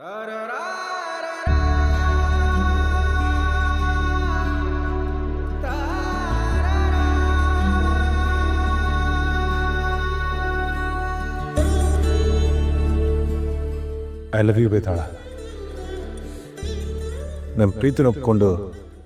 I love you ಬೇತಾಳ ನಮ್ಮ ಪ್ರೀತಿನ ಒಪ್ಕೊಂಡು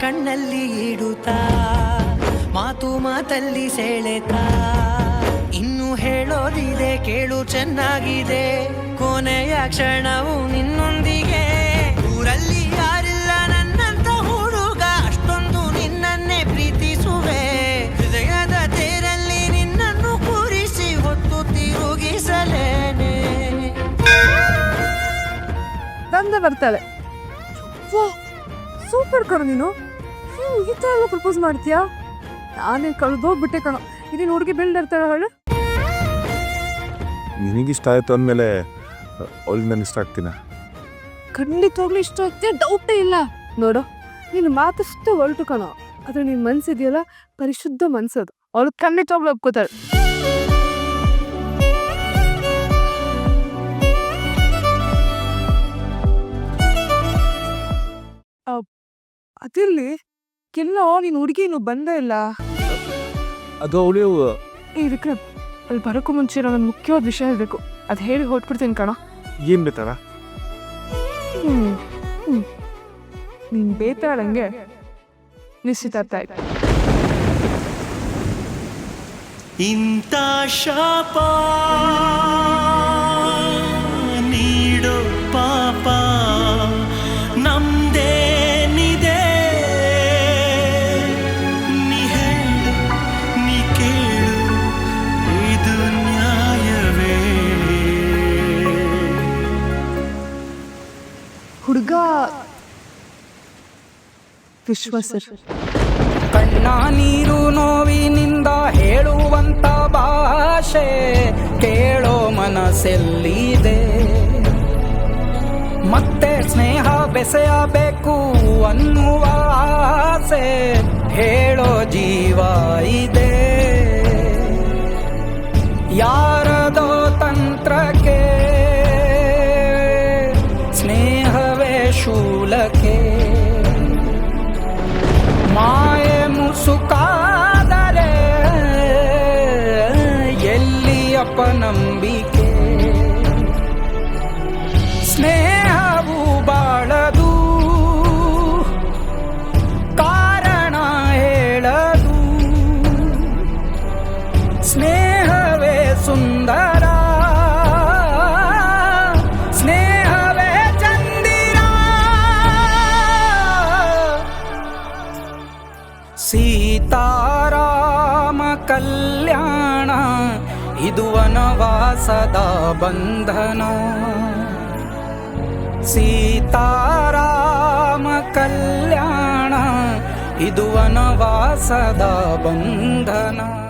ಕಣ್ಣಲ್ಲಿ ಇಡುತ್ತಾ, ಮಾತು ಮಾತಲ್ಲಿ ಸೆಳೆತ. ಇನ್ನು ಹೇಳೋದಿದೆ, ಕೇಳು ಚೆನ್ನಾಗಿದೆ. ಕೊನೆಯ ಕ್ಷಣವು ನಿನ್ನೊಂದಿಗೆ. ಊರಲ್ಲಿ ಯಾರಿಲ್ಲ ನನ್ನಂತ ಹುಡುಗ, ಅಷ್ಟೊಂದು ನಿನ್ನನ್ನೇ ಪ್ರೀತಿಸುವೆ. ಹೃದಯದ ತೇರಲ್ಲಿ ನಿನ್ನನ್ನು ಕೂರಿಸಿ ಹೊತ್ತು ತಿರುಗಿಸಲೇನೆ. ತಂದೆ ಬರ್ತಾಳೆ ಸೂಪರ್ ಕಣೋ ನೀನು? ಹ್ಮ್, ಈ ಥರ ಎಲ್ಲ ಪ್ರಪೋಸ್ ಮಾಡ್ತೀಯಾ? ನಾನೇ ಕಳೆದೋಗ್ಬಿಟ್ಟೆ ಕಣೋ. ಇದೀನಿ ಹುಡುಗಿ ಬಿಲ್ಡ್ ಇರ್ತಾಳೆ ಅವಳು? ನಿನಗಿಷ್ಟ ಆಯಿತು ಅಂದಮೇಲೆ ಅವಳಿಗೆ ನಾನು ಇಷ್ಟ ಆಗ್ತೀನ? ಖಂಡಿತವಾಗ್ಲೂ ಇಷ್ಟ ಆಗ್ತೀಯ ಡೌಟೇ ಇಲ್ಲ. ನೋಡು ನೀನು ಮಾತಷ್ಟು ಹೊರಟು ಕಣೋ. ಆದರೆ ನಿನ್ ಮನ್ಸಿದ್ಯಲ್ಲ ಪರಿಶುದ್ಧ ಮನ್ಸದು. ಅವಳು ಖಂಡಿತವಾಗ್ಲೂ ಒಪ್ಕೋತಾಳೆ. ಅದಿರ್ಲಿ ಕಿಲ್ಲೋ ನೀನು ಹುಡುಗಿ ಇನ್ನು ಬಂದೇ ಇಲ್ಲ. ಅದು ಅವಳು ಈ ವಿಕ್ರಮ್ ಅಲ್ಲಿ ಬರೋಕ್ಕೂ ಮುಂಚೆ ನನ್ನ ಮುಖ್ಯವಾದ ವಿಷಯ ಹೇಳ್ಬೇಕು. ಅದು ಹೇಳಿ ಹೊಟ್ಬಿಡ್ತೀನಿ ಕಣ. ಏನು ಬೇತಾರ? ನೀನು. ನೀನ್ ಬೇತಾಳಂಗೆ ನಿಶ್ಚಿತಾರ್ಥ ಆಯ್ತು. ಇಂಥ ಶಾಪ. ಹುಡುಗ ವಿಶ್ವಾಸರ್. ಕಣ್ಣ ನೀರು ನೋವಿನಿಂದ ಹೇಳುವಂತ ಭಾಷೆ ಕೇಳೋ ಮನಸ್ಸೆಲ್ಲಿದೆ? ಮತ್ತೆ ಸ್ನೇಹ ಬೆಸೆಯಬೇಕು ಅನ್ನುವ ಆಸೆ ಹೇಳೋ ಜೀವ ಇದೆ. ಅಪನಂಬಿಕೆ ಸ್ನೇಹವು ಬಾಳದು ಕಾರಣ ಹೇಳದು. ಸ್ನೇಹವೇ ಸುಂದರ ಸ್ನೇಹವೇ ಚಂದಿರ. ಸೀತಾರಾಮ ಕಲ್ಯಾಣ ಇದು ವನವಾಸದ ಬಂಧನ. ಸೀತಾರಾಮ ಕಲ್ಯಾಣ ಇದು ವನವಾಸದ ಬಂಧನ.